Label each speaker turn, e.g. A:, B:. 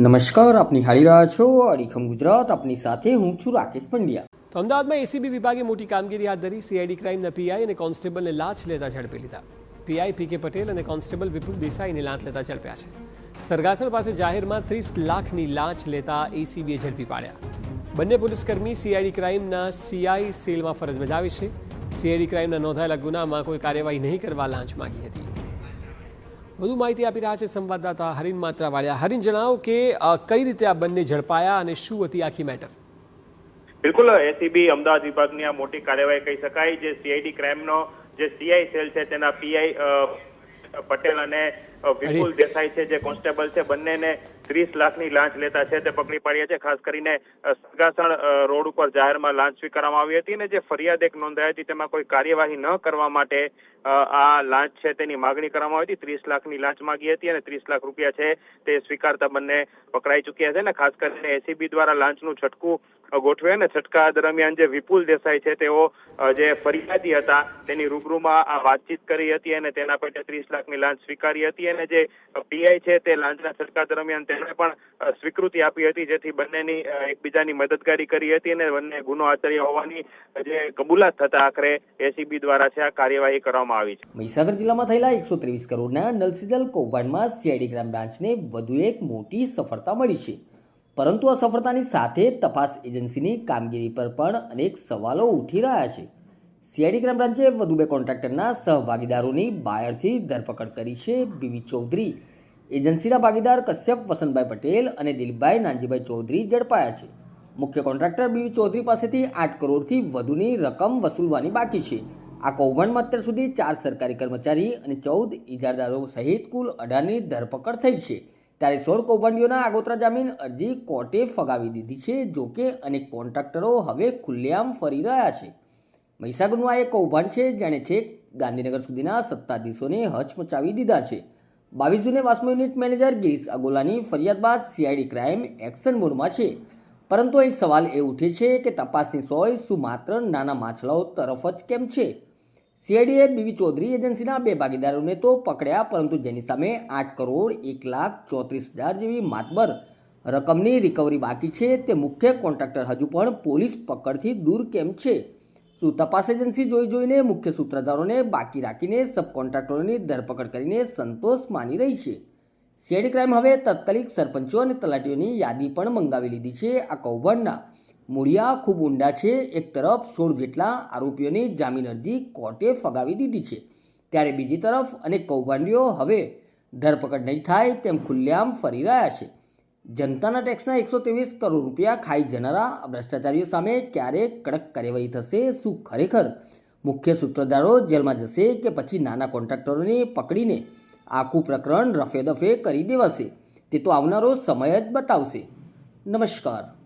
A: નમસ્કાર, આપ નિહાળી રહ્યા છો અડીખમ ગુજરાત. આપની સાથે હું છું રાકેશ પંડ્યા.
B: તો અમદાવાદમાં એસીબી વિભાગે મોટી કામગીરી હાથ ધરી સીઆઈડી ક્રાઇમના પીઆઈ અને કોન્સ્ટેબલને લાંચ લેતા ઝડપી લીધા. પીઆઈ પી કે પટેલ અને કોન્સ્ટેબલ વિપુલ દેસાઈને લાંચ લેતા ઝડપ્યા છે. સરગાસણ પાસે જાહેરમાં ત્રીસ લાખની લાંચ લેતા એસીબીએ ઝડપી પાડ્યા. બંને પોલીસકર્મી સીઆઈડી ક્રાઇમના સીઆઈ સેલમાં ફરજ બજાવે છે. સીઆઈડી ક્રાઇમના નોંધાયેલા ગુનામાં કોઈ કાર્યવાહી નહીં કરવા લાંચ માંગી હતી. વધુ માહિતી આપી રહ્યા છે સંવાદદાતા હરિન માત્રાવાળિયા. હરિન, જણાવો કે કઈ રીતે આ બંને ઝડપાયા અને શું હતી આખી મેટર?
C: બિલકુલ એસીબી અમદાવાદ વિભાગની આ મોટી કાર્યવાહી કહી શકાય. જે સીઆઈડી ક્રાઇમનો જે સીઆઈ સેલ છે, તેના પીઆઈ પટેલ અને વિપુલ દેસાઈ છે જે કોન્સ્ટેબલ છે. બંનેને ત્રીસ લાખની લાંચ લેતા છે. તે પકડી પાડ્યા છે. ખાસ કરીને સગાસણ રોડ ઉપર જાહેરમાં લાંચ સ્વીકારવામાં આવી હતી અને જે ફરિયાદ એક નોંધાઈ હતી તેમાં કોઈ કાર્યવાહી ન કરવા માટે આ લાંચ છે તેની માગણી કરવામાં આવી હતી. ત્રીસ લાખની લાંચ માગી હતી અને ત્રીસ લાખ રૂપિયા છે તે સ્વીકારતા બંને પકડાઈ ચૂક્યા છે ને ખાસ કરીને એસીબી દ્વારા લાંચનું છટકું ગોઠવે અને છટકા દરમિયાન જે વિપુલ દેસાઈ છે, તેઓ જે ફરિયાદી હતા, તેની રૂબરૂમાં આ વાતચીત કરી હતી અને તેના પેટે ત્રીસ લાખની લાંચ સ્વીકારી હતી અને જે પીઆઈ છે, તે લાંચના છટકા દરમિયાન તેમણે પણ સ્વીકૃતિ આપી હતી, જેથી બંનેની એકબીજાની મદદગારી કરી હતી અને બંને ગુનો આચર્યો હોવાની જે કબૂલાત થતા આખરે એસીબી દ્વારા છે, આ કાર્યવાહી કરવામાં આવી છે.
A: મહીસાગર જિલ્લામાં થયેલા એકસો ત્રેવીસ કરોડના નલસીદલ કૌભાંડમાં સીઆઈડી ગ્રામ બ્રાન્ચને વધુ એક મોટી સફળતા મળી છે. પરંતુ અસફળતાની સાથે તપાસ એજન્સીની કામગીરી પર પણ અનેક સવાલો ઉઠી રહ્યા છે. સીઆઈડી ક્રાઇમ બ્રાન્ચે વધુ બે કોન્ટ્રાક્ટરના સહભાગીદારોની બાયરથી ધરપકડ કરી છે બીવી ચૌધરી. એજન્સીના ભાગીદાર કશ્યપ વસંતભાઈ પટેલ અને દિલીપભાઈ નાનજીભાઈ ચૌધરી ઝડપાયા છે. મુખ્ય કોન્ટ્રાક્ટર બીવી ચૌધરી પાસેથી આઠ કરોડથી વધુની રકમ વસૂલવાની બાકી છે. આ કૌભાંડમાં અત્યાર સુધી ચાર સરકારી કર્મચારી અને ચૌદ ઇજારદારો સહિત કુલ અઢારની ધરપકડ થઈ છે. ત્યારે સોળ કૌભાંડીઓના આગોતરા જામીન અરજી કોર્ટે ફગાવી દીધી છે જોકે અનેક કોન્ટ્રાક્ટરો હવે ખુલ્લેઆમ ફરી રહ્યા છે. મહીસાગરનું આ એક કૌભાંડ છે, જેણે છેક ગાંધીનગર સુધીના સત્તાધીશોને હચમચાવી દીધા છે. બાવીસ જૂને વાસ્મો યુનિટ મેનેજર ગિરીશ અગોલાની ફરિયાદ બાદ સીઆઈડી ક્રાઇમ એક્શન મોડમાં છે. પરંતુ અહીં સવાલ એ ઉઠે છે કે તપાસની સોય શું માત્ર નાના માછલાઓ તરફ જ કેમ છે? સીઆઈડીએ બીવી ચૌધરી એજન્સીના બે ભાગીદારોને તો પકડ્યા, પરંતુ જેની સામે આઠ કરોડ એક લાખ ચોત્રીસ હજાર જેવી માતબર રકમની રિકવરી બાકી છે. તે મુખ્ય કોન્ટ્રાક્ટર હજુ પણ પોલીસ પકડથી દૂર કેમ છે? શું તપાસ એજન્સી જોઈ જોઈને મુખ્ય સૂત્રધારોને બાકી રાખીને સબ કોન્ટ્રાક્ટરોની ધરપકડ કરીને સંતોષ માની રહી છે? સીઆઈડી ક્રાઇમ હવે તાત્કાલિક સરપંચો અને તલાટીઓની યાદી પણ મંગાવી લીધી છે આ કૌભાંડના. મૂળિયા ખૂબ ઊંડા છે, એક તરફ સોળ જેટલા આરોપીઓની જામીન અરજી કોર્ટે ફગાવી દીધી છે. ત્યારે બીજી તરફ અનેક કૌભાંડીઓ હવે ધરપકડ નહીં થાય તેમ ખુલ્લેઆમ ફરી રહ્યા છે. જનતાના ટેક્સના એકસો ત્રેવીસ કરોડ રૂપિયા ખાઈ જનારા ભ્રષ્ટાચારીઓ સામે ક્યારે કડક કાર્યવાહી થશે, શું ખરેખર? મુખ્ય સૂત્રધારો જેલમાં જશે કે પછી નાના કોન્ટ્રાક્ટરોને પકડીને આખું પ્રકરણ રફે દફે કરી દેવાશે? તે તો આવનારો સમય જ બતાવશે. નમસ્કાર.